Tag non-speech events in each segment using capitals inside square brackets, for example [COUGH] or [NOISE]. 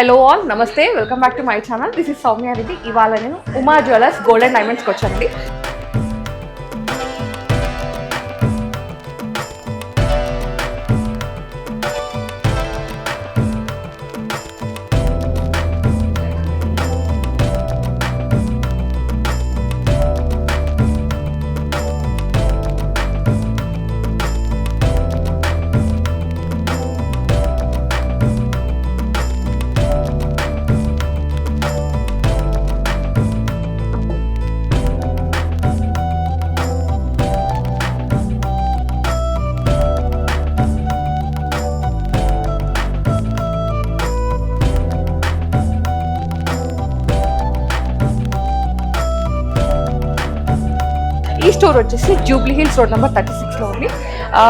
Hello all namaste welcome back to my channel this is Soumya Reddy. ఇవాళ నేను Uma jewellers gold and డైమండ్స్కి వచ్చానండి store వచ్చేసి Jubilee Hills road number thirty సిక్స్లో ఉంది.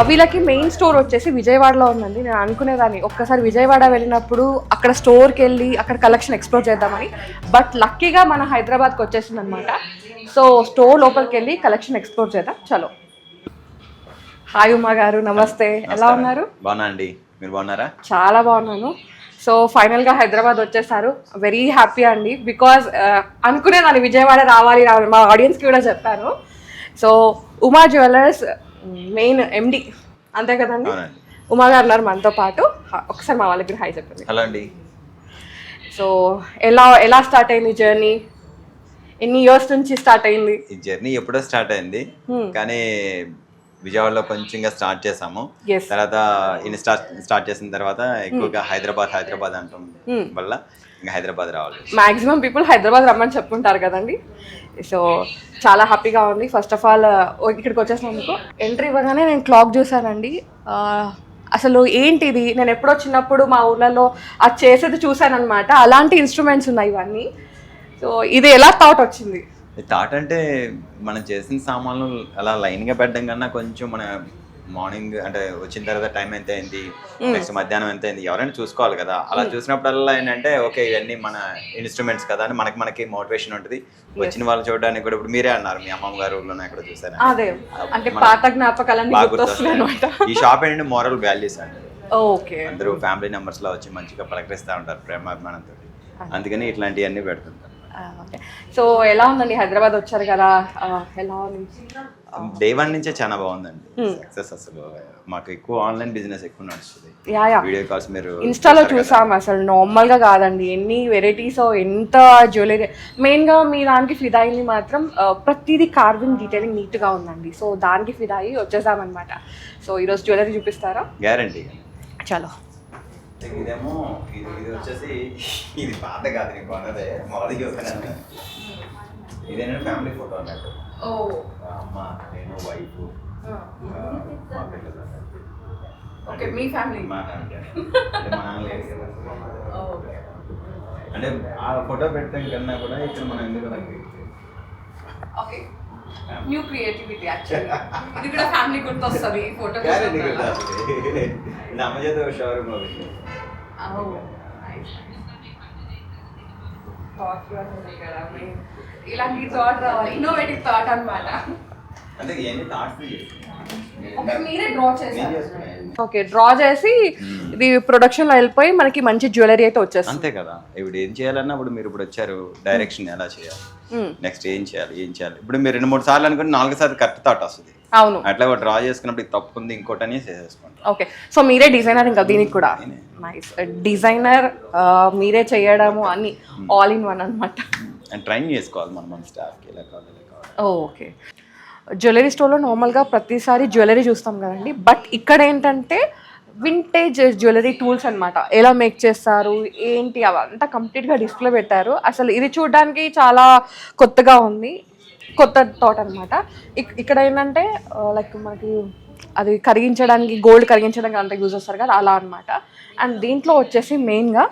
వీళ్ళకి మెయిన్ స్టోర్ వచ్చేసి విజయవాడలో ఉందండి. నేను అనుకునేదాన్ని ఒక్కసారి విజయవాడ వెళ్ళినప్పుడు అక్కడ స్టోర్కి వెళ్ళి అక్కడ కలెక్షన్ ఎక్స్ప్లోర్ చేద్దామని. బట్ లక్కీగా మన హైదరాబాద్కి వచ్చేసింది అనమాట సో స్టోర్ లోపలికి వెళ్ళి కలెక్షన్ ఎక్స్ప్లోర్ చేద్దాం. చలో. హాయ్ ఉమా గారు నమస్తే. ఎలా ఉన్నారు? బాగున్నా అండి. మీరు బాగున్నారా? చాలా బాగున్నాను. సో ఫైనల్గా హైదరాబాద్ వచ్చేసారు. వెరీ హ్యాపీ అండి. బికాజ్ అనుకునేదాన్ని విజయవాడ రావాలి రావాలి మా ఆడియన్స్కి కూడా చెప్పాను. So Uma jewellers main MD అంతే కదండి? ఉమా గారు ఉన్నారు మనతో పాటు. ఒకసారి మా వాళ్ళకి హాయ్ చెప్పండి. హలో అండి. సో ఎలా ఎలా స్టార్ట్ అయింది జర్నీ? ఎన్ని ఇయర్స్ నుంచి స్టార్ట్ అయింది? ఈ జర్నీ ఎప్పుడో స్టార్ట్ అయింది. కానీ విజయవాడలో కొంచెంగా స్టార్ట్ చేసాము. తర్వాత ఇన్ స్టార్ట్ చేసిన తర్వాత ఎక్కువగా హైదరాబాద్ హైదరాబాద్ అంటాం. వల్ల ఇంకా హైదరాబాద్ రావాలి. మాక్సిమం పీపుల్ హైదరాబాద్ రమ్మని చెప్పుంటారు కదండి. సో చాలా హ్యాపీగా ఉంది. ఫస్ట్ ఆఫ్ ఆల్ ఇక్కడికి వచ్చేసినందుకు ఎంట్రీ ఇవ్వగానే నేను క్లాక్ చూసానండి అసలు ఏంటిది? నేను ఎప్పుడో చిన్నప్పుడు మా ఊర్లలో అది చేసేది చూశానమాట అలాంటి ఇన్స్ట్రుమెంట్స్ ఉన్నాయి ఇవన్నీ. సో ఇది ఎలా థాట్ వచ్చింది? థాట్ అంటే మనం చేసిన సామాన్లు అలా లైన్గా పెట్టడం కన్నా కొంచెం మన మార్నింగ్ అంటే వచ్చిన తర్వాత టైం ఎంత అయింది? నెక్స్ట్ మధ్యాహ్నం ఎంత అయింది? ఎవరైనా చూసుకోవాలి కదా. అలా చూసినప్పుడల్లా ఏంటంటే ఓకే ఇవన్నీ మన ఇన్స్ట్రుమెంట్స్ కదా అని మనకి మనకి మోటివేషన్ ఉంటుంది. వచ్చిన వాళ్ళు చూడడానికి కూడా ఇప్పుడు మీరే అన్నారు మీ అమ్మమ్మ గారు ఊర్లో ఎక్కడ అదే అంటే పాత జ్ఞాపకాలన్నీ. ఈ షాప్ ఏంటంటే మోరల్ వాల్యూస్ అండి. ఓకే. అందరూ ఫ్యామిలీ మెంబర్స్లో వచ్చి మంచిగా పలకరిస్తూ ఉంటారు ప్రేమాభిమానంతో. అందుకని ఇట్లాంటివన్నీ పెడుతుంటారు. సో ఎలా ఉందండి? హైదరాబాద్ వచ్చారు కదా. ఎలా ఉంది? డే వన్ నుంచే చాలా బాగుందండి. సక్సెస్ అసలు. మాకు ఎక్కువ ఆన్లైన్ బిజినెస్ ఎక్కువ నడుస్తుంది. యా యా వీడియో కాల్స్ మీరు ఇన్స్టాలో చూసాం అసలు. నార్మల్గా కాదండి. ఎన్ని వెరైటీస్ ఎంత జ్యువెలరీ మెయిన్గా మీ దానికి ఫిదా అయింది మాత్రం ప్రతిదీ కార్వింగ్ డీటెయిలింగ్ నీట్గా ఉందండి. సో దానికి ఫిదా అయ్యి వచ్చేసామన్నమాట. సో ఈరోజు జ్యువెలరీ చూపిస్తారా? గ్యారంటీ చలో. ఇదేమో ఇది ఇది వచ్చేసి ఇది పాత కాదు నీకు అన్నదే మామూలుగా చూసాను ఇదేంటంటే ఫ్యామిలీ ఫోటో అన్నట్టు? అమ్మ నేను వైఫ్ మా పిల్లలు. ఓకే మీ ఫ్యామిలీ మా ఫ్యామిలీ [LAUGHS] అంటే మా నాన్న లేరు కదా అంటే ఆ ఫోటో పెట్టడం కన్నా కూడా ఇక్కడ మనం ఎందుకు ఓకే. న్యూ క్రియేటివిటీ యాక్చువల్లీ ఇది కూడా ఫ్యామిలీ గుర్తొస్తుంది ఫోటో అమ్మ చేత షోరూమ్ ఒకటి ఇలాంటి థాట్ రావాలి ఇన్నోవేటివ్ థాట్ అన్నమాట. అంటే ఇవన్నీ థాట్స్ మీరే డ్రా చేసుకున్నాను ఓకే డ్రా చేసి ఇది ప్రొడక్షన్లో వెళ్ళిపోయి మనకి మంచి జ్యువెలరీ అయితే వచ్చేస్తుంది. అంతే కదా. ఇప్పుడు ఏం చేయాలన్నా ఇప్పుడు మీరు ఇప్పుడు వచ్చారు డైరెక్షన్ ఎలా చేయాలి. నెక్స్ట్ ఏం చేయాలి? ఏం చేయాలి? ఇప్పుడు మీరు రెండు మూడు సార్లు అనుకుని నాలుగు సార్లు కరెక్ట్ థాట్ వస్తుంది. అవును. అట్లా డ్రా చేసుకున్నప్పుడు తప్పు ఉంది ఇంకోటి అని చేసేసుకుంటాం. ఓకే సో మీరే డిజైనర్ ఇంకా దీనికి కూడా? నైస్ డిజైనర్ మీరే చేయడము అన్ని ఆల్ ఇన్ వన్ అనమాట అండ్ ట్రైన్ చేసుకోవాలి మనం మన స్టాఫ్కి కావాలి. ఓకే. జ్యువెలరీ స్టోర్లో నార్మల్గా ప్రతిసారి జ్యువెలరీ చూస్తాం కదండి. బట్ ఇక్కడ ఏంటంటే వింటేజ్ జ్యువెలరీ టూల్స్ అనమాట ఎలా మేక్ చేస్తారు ఏంటి అవంతా కంప్లీట్గా డిస్ప్లే పెట్టారు. అసలు ఇది చూడడానికి చాలా కొత్తగా ఉంది. కొత్త థాట్ అనమాట ఇక్కడ ఏంటంటే లైక్ మనకి అది కరిగించడానికి గోల్డ్ కరిగించడానికి అంత యూజ్ చేస్తారు కదా అలా అనమాట అండ్ దీంట్లో వచ్చేసి మెయిన్గా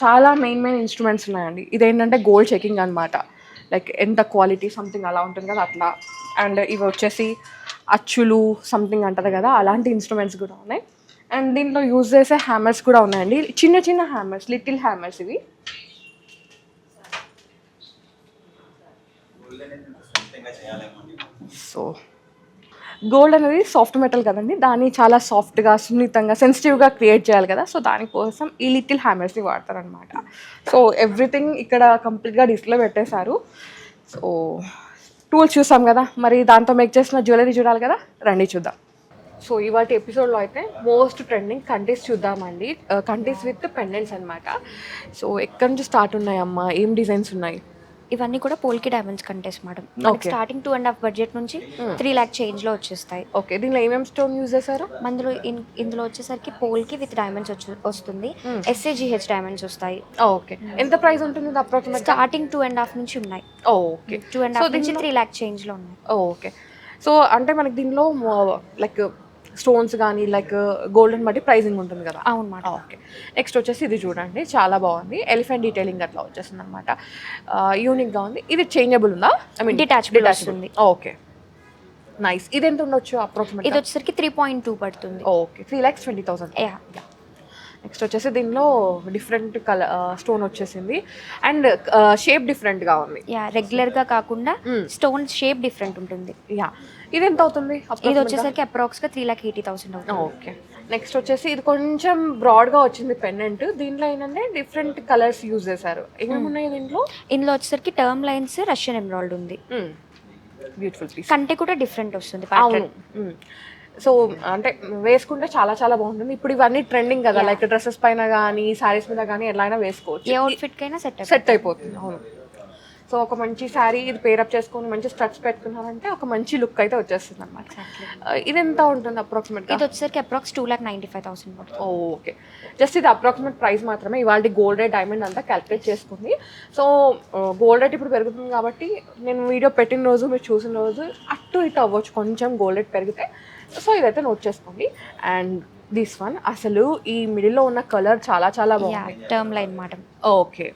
చాలా మెయిన్ మెయిన్ ఇన్స్ట్రుమెంట్స్ ఉన్నాయండి. ఇదేంటంటే గోల్డ్ చెకింగ్ అనమాట లైక్ ఎంత క్వాలిటీ సంథింగ్ అలా ఉంటుంది కదా అట్లా. అండ్ ఇవి వచ్చేసి అచ్చులు సంథింగ్ అంటారు కదా అలాంటి ఇన్స్ట్రుమెంట్స్ కూడా ఉన్నాయి. అండ్ దీంట్లో యూజ్ చేసే హ్యామర్స్ కూడా ఉన్నాయండి. చిన్న చిన్న హ్యామర్స్ లిటిల్ హ్యామర్స్ ఇవి. సో గోల్డ్ అనేది సాఫ్ట్ మెటల్ కదండి. దాన్ని చాలా సాఫ్ట్గా సున్నితంగా సెన్సిటివ్గా క్రియేట్ చేయాలి కదా. సో దానికోసం ఈ లిటిల్ హ్యామర్స్ని వాడతారనమాట సో ఎవ్రీథింగ్ ఇక్కడ కంప్లీట్గా డిస్ప్లే పెట్టేశారు. సో టూల్స్ చూసాం కదా. మరి దాంతో మేక్ చేసిన జ్యువెలరీ చూడాలి కదా. రండి చూద్దాం. సో ఇవాటి ఎపిసోడ్లో అయితే మోస్ట్ ట్రెండింగ్ కంటీస్ చూద్దామండి. కంటీస్ విత్ పెండెంట్స్ అనమాట సో ఎక్కడి నుంచి స్టార్ట్ ఉన్నాయమ్మా? ఏం డిజైన్స్ ఉన్నాయి? ఇవన్నీ కూడా polki diamonds contest madam. Starting two and half budget నుంచి త్రీ ల్యాక్ చేంజ్లో వచ్చేస్తాయి. ఓకే దీనిలో ఏమేమి స్టోన్ యూజ్ చేశారు? ఇన్- ఇందులో వచ్చేసరికి పోల్కి విత్ డైమండ్స్ వస్తుంది. ఎస్ఏజిహెచ్ డైమండ్స్ వస్తాయి. ఓకే ఎంత ప్రైస్ ఉంటుంది approximate starting two and half నుంచి ఉన్నాయి. ఓకే టూ అండ్ హాఫ్ నుంచి త్రీ ల్యాక్ చేంజ్లో ఉన్నాయి. ఓకే సో అంటే మనకి దీనిలో లైక్ స్టోన్స్ కానీ లైక్ గోల్డెన్ బట్టి ప్రైసింగ్ ఉంటుంది కదా. అవును మేడం ఓకే. నెక్స్ట్ వచ్చేసి ఇది చూడండి. చాలా బాగుంది. ఎలిఫెంట్ డీటెయిలింగ్ అట్లా వచ్చేసింది అనమాట యూనిక్గా ఉంది. ఇది చేంజబుల్ ఉందా? ఐ మీన్ Detachable వస్తుంది. ఓకే. నైస్ ఇది ఎంత ఉండొచ్చు అప్రాక్సిమేట్ ఇది వచ్చేసరికి త్రీ పాయింట్ టూ పడుతుంది. Okay. Three lakhs twenty thousand yeah next వచ్చేసి దీనిలో డిఫరెంట్ కలర్ స్టోన్ వచ్చేసింది. అండ్ షేప్ డిఫరెంట్గా ఉంది. యా రెగ్యులర్గా కాకుండా. స్టోన్ షేప్ డిఫరెంట్ ఉంటుంది. యా ఇది ఎంత అవుతుంది ఇది వచ్చేసరికి అప్రాక్స్గా త్రీ ల్యాక్ ఎయిటీ థౌసండ్ అవుతుంది ఓకే నెక్స్ట్ వచ్చేసి ఇది కొంచెం బ్రాడ్గా వచ్చింది పెండెంట్ దీంట్లో ఏంటంటే డిఫరెంట్ కలర్స్ యూజ్ చేశారు. ఏమేమి ఉన్నాయి దీంట్లో? ఇందులో వచ్చేసరికి టర్మ్ లైన్స్ రష్యన్ ఎమరాల్డ్ ఉంది. బ్యూటిఫుల్ పీస్ కంటే కూడా డిఫరెంట్ వస్తుంది అవును. సో అంటే వేసుకుంటే చాలా చాలా బాగుంటుంది. ఇప్పుడు ఇవన్నీ ట్రెండింగ్ కదా లైక్ డ్రెస్సెస్ పైన కానీ సారీస్ మీద కానీ ఎలా అయినా వేసుకోవచ్చు. ఏ అవుట్ఫిట్ కైనా సెట్ సెట్ అయిపోతుంది అవును. సో ఒక మంచి శారీ ఇది పేరప్ చేసుకొని మంచి స్ట్రక్స్ పెట్టుకున్నారంటే ఒక మంచి లుక్ అయితే వచ్చేస్తుంది అనమాట ఇది ఎంత ఉంటుంది అప్రాక్సిమేట్గా ఇది వచ్చేసరికి approx two lakh ninety five thousand okay just ఇది అప్రాక్సిమేట్ ప్రైస్ మాత్రమే. ఇవాళ గోల్డ్ రేట్ డైమండ్ అంతా క్యాలిక్యులేట్ చేసుకుంది. సో గోల్డ్ రేట్ ఇప్పుడు పెరుగుతుంది కాబట్టి నేను వీడియో పెట్టిన రోజు మీరు చూసిన రోజు అటు ఇటు అవ్వచ్చు. కొంచెం గోల్డ్ రేట్ పెరిగితే. సో ఇదైతే నోట్ చేసుకోండి. అండ్ దిస్ వన్ అసలు ఈ మిడిల్లో ఉన్న కలర్ చాలా చాలా బాగుంది. Tourmaline madam okay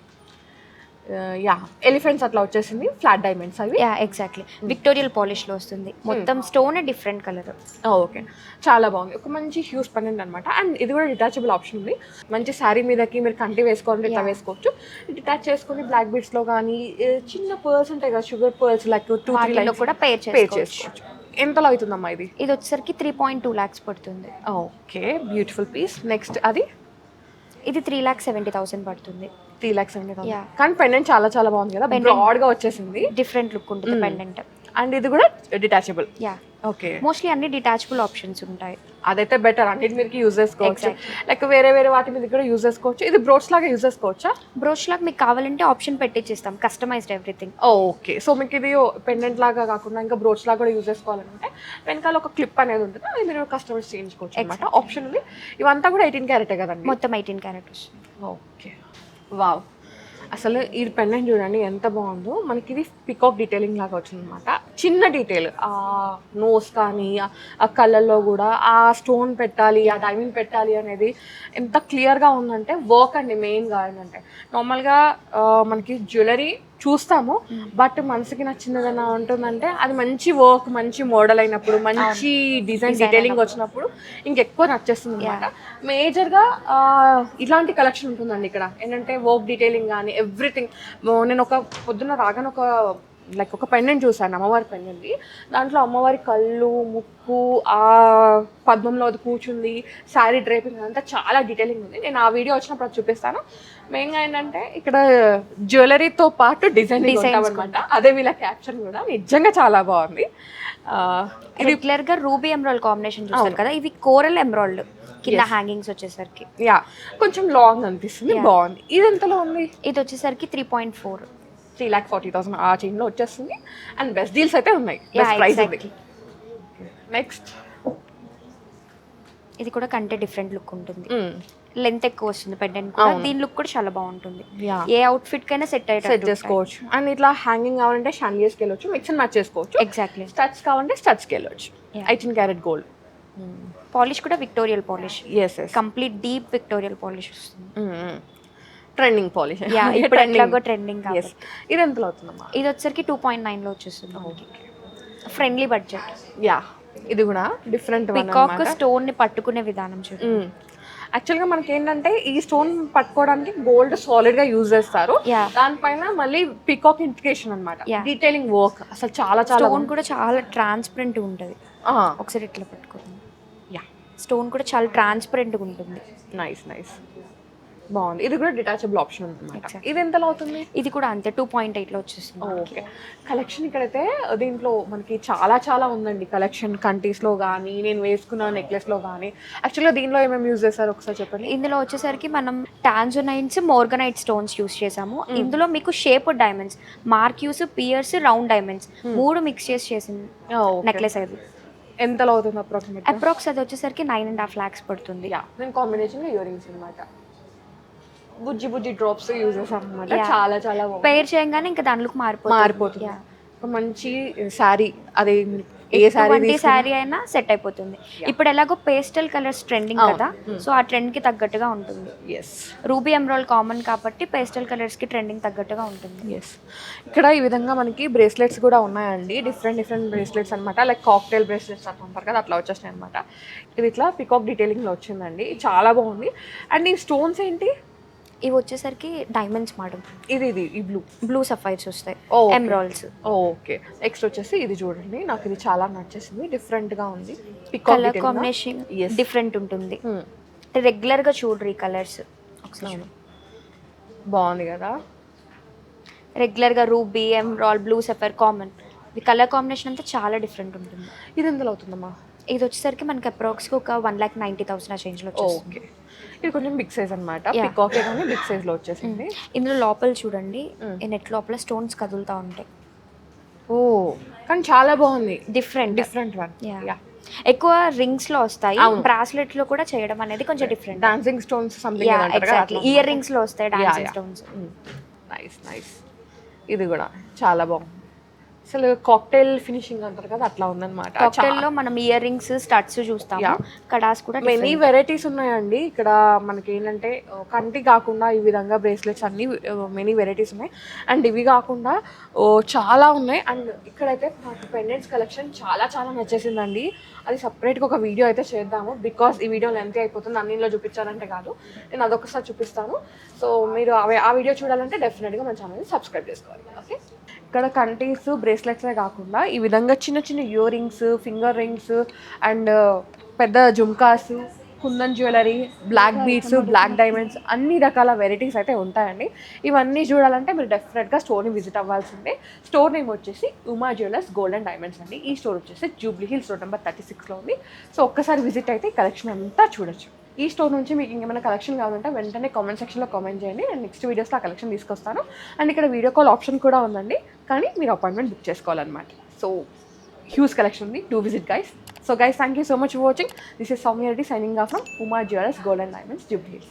yeah elephants అట్లా వచ్చేసింది ఫ్లాట్ డైమండ్స్ అవి. యా ఎగ్జాక్ట్లీ విక్టోరియల్ పాలిష్లో వస్తుంది. మొత్తం స్టోన్ డిఫరెంట్ కలర్ ఓకే చాలా బాగుంది. ఒక మంచి హ్యూస్ పన్నెండ్ అనమాట అండ్ ఇది కూడా డిటాచబుల్ ఆప్షన్ ఉంది. మంచి శారీ మీదకి మీరు కంటి వేసుకోవాలంటే ఇట్లా వేసుకోవచ్చు. డిటాచ్ చేసుకొని బ్లాక్ బీడ్స్లో కానీ చిన్న పర్ల్స్ ఉంటాయి కదా షుగర్ పర్ల్స్ లైక్ టూ కూడా పేర్ పే చేసుకోవచ్చు. ఎంతలో అవుతుందమ్మా ఇది? ఇది వచ్చేసరికి త్రీ పాయింట్ టూ ల్యాక్స్ పడుతుంది. ఓకే బ్యూటిఫుల్ పీస్ నెక్స్ట్ అది? ఇది త్రీ ల్యాక్ సెవెంటీ థౌసండ్ పడుతుంది. Three lakhs seventy Yeah. కానీ పెండెంట్ చాలా చాలా బాగుంది కదా. బ్రాడ్గా వచ్చేసింది. డిఫరెంట్ లుక్ ఉంటుంది పెండెంట్ అండ్ ఇది కూడా డిటాచబుల్ యా ఓకే. మోస్ట్లీ అన్ని డిటాచబుల్ ఆప్షన్స్ ఉంటాయి. అదైతే బెటర్ అన్నిటి మీదకి యూజ్ చేసుకోవచ్చు. లైక్ వేరే వేరే వాటి మీద కూడా యూజ్ చేసుకోవచ్చు. ఇది బ్రోడ్స్ లాగా యూజ్ చేసుకోవచ్చా? బ్రోష్ లాగా మీకు కావాలంటే ఆప్షన్ పెట్టించేస్తాం కస్టమైజ్డ్ ఎవ్రీథింగ్ ఓకే సో మీకు ఇది పెండెంట్ లాగా కాకుండా ఇంకా బ్రోచ్ లాగా కూడా యూజ్ చేసుకోవాలంటే వెనకాల ఒక క్లిప్ అనేది ఉంటుంది. అది మీరు కస్టమైజ్ చేయించుకోవచ్చు అనమాట ఆప్షన్ ఉంది. ఇవంతా కూడా ఎయిటీన్ క్యారెటే కదండి? మొత్తం ఎయిటీన్ క్యారెక్టర్స్ ఓకే వావ్ అసలు ఈ పెండెంట్ చూడండి ఎంత బాగుందో. మనకి ఇది పికాక్ డీటెయిలింగ్ లాగా వచ్చిందనమాట చిన్న డీటెయిల్ ఆ నోస్ కానీ ఆ- ఆ కళ్ళల్లో కూడా ఆ స్టోన్ పెట్టాలి ఆ డైమండ్ పెట్టాలి అనేది ఎంత క్లియర్గా ఉందంటే వర్క్ అండి మెయిన్గా ఏంటంటే. నార్మల్గా మనకి జ్యువెలరీ చూస్తాము బట్ మనసుకి నచ్చినదన్నా ఉంటుందంటే అది మంచి వర్క్ మంచి మోడల్ అయినప్పుడు మంచి డిజైన్ డీటెయిలింగ్ వచ్చినప్పుడు ఇంకెక్కువ నచ్చేస్తుంది అనమాట మేజర్గా ఇలాంటి కలెక్షన్ ఉంటుందండి ఇక్కడ. ఏంటంటే వర్క్ డీటెయిలింగ్ కానీ ఎవ్రీథింగ్ నేను ఒక పొద్దున్న రాగానే ఒక లైక్ ఒక పెండెంట్ చూసాను అమ్మవారి పెండెంట్ దాంట్లో అమ్మవారి కళ్ళు ముక్కు ఆ పద్మంలో అది కూర్చుంది శారీ డ్రైపింగ్ అంతా చాలా డీటెయిలింగ్ ఉంది. నేను ఆ వీడియో వచ్చినప్పుడు అది చూపిస్తాను. మెయిన్గా ఏంటంటే ఇక్కడ జ్యువెలరీతో పాటు డిజైన్ అనమాట అదే వీళ్ళ క్యాప్షన్ కూడా. నిజంగా చాలా బాగుంది. ఆ, రెగ్యులర్గా రూబీ ఎమరాల్డ్ కాంబినేషన్ చూస్తారు కదా ఇవి కోరల్ ఎమరాల్డ్ కింద హ్యాంగింగ్స్ వచ్చేసరికి. యా కొంచెం లాంగ్ అనిపిస్తుంది బాగుంది. ఇది ఎంతలో ఉంది? ఇది వచ్చేసరికి three point four three lakh forty thousand ఆ చైన్లో వచ్చేస్తుంది. అండ్ బెస్ట్ డీల్స్ అయితే ఉన్నాయి. బెస్ట్ ప్రైస్ ఉంది. నెక్స్ట్ ఇది కూడా కంటే డిఫరెంట్ లుక్ ఉంటుంది. లెంత్ ఎక్కువ వస్తుంది పెండెంట్ కూడా. దీని లుక్ కూడా చాలా బాగుంటుంది. ఏ అవుట్ఫిట్ కైనా సెట్ సెట్ అయ్యేటట్టు చేసుకోవచ్చు. అండ్ ఇట్లా హ్యాంగింగ్ కావాలంటే షాండియర్స్కి వెళ్ళొచ్చు మిక్స్ అండ్ మ్యాచ్ చేసుకోవచ్చు. ఎగ్జాక్ట్లీ స్టడ్స్ కావాలంటే స్టడ్స్కి వెళ్ళొచ్చు. ఎయిటీన్ క్యారెట్ గోల్డ్ పాలిష్ కూడా Victorian polish yes yes complete deep Victorian polish వస్తుంది. ట్రెండింగ్ పాలిష్ యా ఇప్పుడు ఎట్లాగో ట్రెండింగ్ ఇది ఎంతలో అవుతుందమ్మా ఇది వచ్చరికి టూ పాయింట్ నైన్లో వచ్చేస్తుంది. ఫ్రెండ్లీ బడ్జెట్ యా ఇది కూడా డిఫరెంట్ పికాక్ స్టోన్ని పట్టుకునే విధానం చూడండి. యాక్చువల్గా మనకి ఏంటంటే ఈ స్టోన్ పట్టుకోవడానికి గోల్డ్ సాలిడ్గా యూజ్ చేస్తారు. దానిపైన మళ్ళీ పికాక్ ఇంటికేషన్ అనమాట. డీటెయిలింగ్ వర్క్ అసలు చాలా చాలా స్టోన్ కూడా చాలా ట్రాన్స్పరెంట్ ఉంటుంది. ఒకసారి ఇట్లా పట్టుకోండి. యా స్టోన్ కూడా చాలా ట్రాన్స్పరెంట్గా ఉంటుంది. నైస్ నైస్ బాగుంది. ఇది కూడా డిటాచబుల్ ఆప్షన్ అనమాట. ఇది ఎంతలో అవుతుంది? ఇది కూడా అంతే టూ పాయింట్ ఎయిట్లో వచ్చేస్తుంది ఓకే. కలెక్షన్ ఇక్కడైతే దీంట్లో మనకి చాలా చాలా ఉందండి. కలెక్షన్ కంటీస్లో కానీ నేను వేసుకున్న నెక్లెస్లో కానీ యాక్చువల్గా దీనిలో ఏమేమి యూజ్ చేస్తారు ఒకసారి చెప్పండి? ఇందులో వచ్చేసరికి మనం టాన్జోనైన్స్ మోర్గనైట్ స్టోన్స్ యూస్ చేసాము ఇందులో మీకు shape diamonds marquise pears round diamonds మూడు మిక్స్ చేసి చేసింది నెక్లెస్ అది ఎంతలో అవుతుంది అప్రాక్సిమేట్ అప్రాక్స్ అది వచ్చేసరికి నైన్ అండ్ హాఫ్ ల్యాక్స్ పడుతుంది. నేను ఇయర్ రింగ్స్ అనమాట బుజ్జి బుజ్జి డ్రాప్స్ యూజ్ చేస్తాం అనమాట Yeah. చాలా చాలా బాగుంది పేర్ చేయగానే ఇంకా దాంట్లోకి మారిపోతుంది. మారిపోతుంది. Yeah. ఒక మంచి శారీ అదే ఏ శారీ ఎటువంటి శారీ అయినా సెట్ అయిపోతుంది. ఇప్పుడు ఎలాగో పేస్టల్ కలర్స్ ట్రెండింగ్ అవును. కదా సో ఆ ట్రెండ్కి తగ్గట్టుగా ఉంటుంది. ఎస్ రూబీ ఎమ్రాల్ కామన్ కాబట్టి పేస్టల్ కలర్స్కి ట్రెండింగ్ తగ్గట్టుగా ఉంటుంది. ఎస్ ఇక్కడ ఈ విధంగా మనకి బ్రేస్లెట్స్ కూడా ఉన్నాయండి. డిఫరెంట్ డిఫరెంట్ బ్రేస్లెట్స్ అనమాట లైక్ కాక్టైల్ బ్రేస్లెట్స్ అంటారు కదా అట్లా వచ్చేసినాయి అనమాట ఇది ఇట్లా పికాక్ డీటెయిలింగ్లో వచ్చిందండి. చాలా బాగుంది. అండ్ ఈ స్టోన్స్ ఏంటి? ఇవి వచ్చేసరికి డైమండ్స్ మోడల్ ఇది ఇది ఈ బ్లూ బ్లూ సఫైర్స్ వస్తాయి. Emeralds okay. నెక్స్ట్ వచ్చేసి ఇది చూడండి. నాకు ఇది చాలా నచ్చేసింది. డిఫరెంట్గా ఉంది. Colour combination. డిఫరెంట్ ఉంటుంది. Hmm. రెగ్యులర్గా చూడరు ఈ కలర్స్ ఒకసారి బాగుంది కదా? రెగ్యులర్గా ruby emerald blue sapphire common ఈ కలర్ కాంబినేషన్ అంతా చాలా డిఫరెంట్ ఉంటుంది. ఇది ఎందులో అవుతుందమ్మా? ఇది వచ్చేసరికి మనకి అప్రాక్స్ ఒక వన్ ల్యాక్ నైన్టీ థౌసండ్ ఆ చేంజ్లో వచ్చేస్తుంది. ఓకే. ఇది కొంచెం బిగ్ సైజ్ అనమాట. పికాకే కానీ బిగ్ సైజ్లో వచ్చేసింది. ఇందులో లోపల చూడండి Mm. నెట్ లోపల స్టోన్స్ కదులుతా ఉంటాయి. ఓ కానీ చాలా బాగుంది. Different different one. యా ఎక్కువ రింగ్స్లో వస్తాయి. బ్రాస్లెట్లో కూడా చేయడం అనేది కొంచెం డిఫరెంట్ డాన్సింగ్ స్టోన్స్ సంథింగ్ ఇయర్ రింగ్స్లో వస్తాయి డాన్సింగ్ స్టోన్స్ నైస్ నైస్ ఇది కూడా చాలా బాగుంది. అసలు కాక్టైల్ ఫినిషింగ్ అంటారు కదా అట్లా ఉందన్నమాట. కాక్టైల్లో మనం ఇయర్ రింగ్స్ స్టడ్స్ చూస్తాము. కడాస్ కూడా మెనీ వెరైటీస్ ఉన్నాయండి. ఇక్కడ మనకి ఏంటంటే కంటి కాకుండా ఈ విధంగా బ్రేస్లెట్స్ అన్ని మెనీ వెరైటీస్ ఉన్నాయి. అండ్ ఇవి కాకుండా చాలా ఉన్నాయి. అండ్ ఇక్కడైతే నాకు పెండెంట్స్ కలెక్షన్ చాలా చాలా నచ్చేసిందండి. అది సపరేట్గా ఒక వీడియో అయితే చేద్దాము. బికాస్ ఈ వీడియో లెంత్ అయిపోతుంది. అన్నిలో చూపించాలంటే కాదు. నేను అదొకసారి చూపిస్తాను. సో మీరు ఆ వీడియో చూడాలంటే డెఫినెట్గా మన ఛానల్ని సబ్స్క్రైబ్ చేసుకోవాలి. ఓకే ఇక్కడ కంటీస్ బ్రేస్లెట్సే కాకుండా ఈ విధంగా చిన్న చిన్న ear rings finger rings and పెద్ద jhumkas kundan jewellery black beads black diamonds అన్ని రకాల వెరైటీస్ అయితే ఉంటాయండి. ఇవన్నీ చూడాలంటే మీరు డెఫినెట్గా స్టోర్ని విజిట్ అవ్వాల్సిందే. స్టోర్ నేమ్ వచ్చేసి Uma jewellers gold and diamonds అండి. ఈ స్టోర్ వచ్చేసి Jubilee Hills road number thirty సిక్స్లో ఉంది. సో ఒక్కసారి విజిట్ అయితే కలెక్షన్ అంతా చూడొచ్చు. ఈ స్టోర్ నుంచి మీకు ఇంకేమైనా కలెక్షన్ కావాలంటే వెంటనే కామెంట్ సెక్షన్లో కామెంట్ చేయండి. నేను నెక్స్ట్ వీడియోస్లో ఆ కలెక్షన్ తీసుకొస్తాను. అండ్ ఇక్కడ వీడియో కాల్ ఆప్షన్ కూడా ఉందండి. కానీ మీరు అపాయింట్మెంట్ బుక్ చేసుకోవాలన్నమాట. సో హ్యూజ్ కలెక్షన్ ఉంది. Do visit guys so guys thank you so much for watching this is Soumya Reddy signing off from Uma jewellers gold and diamonds Jubilees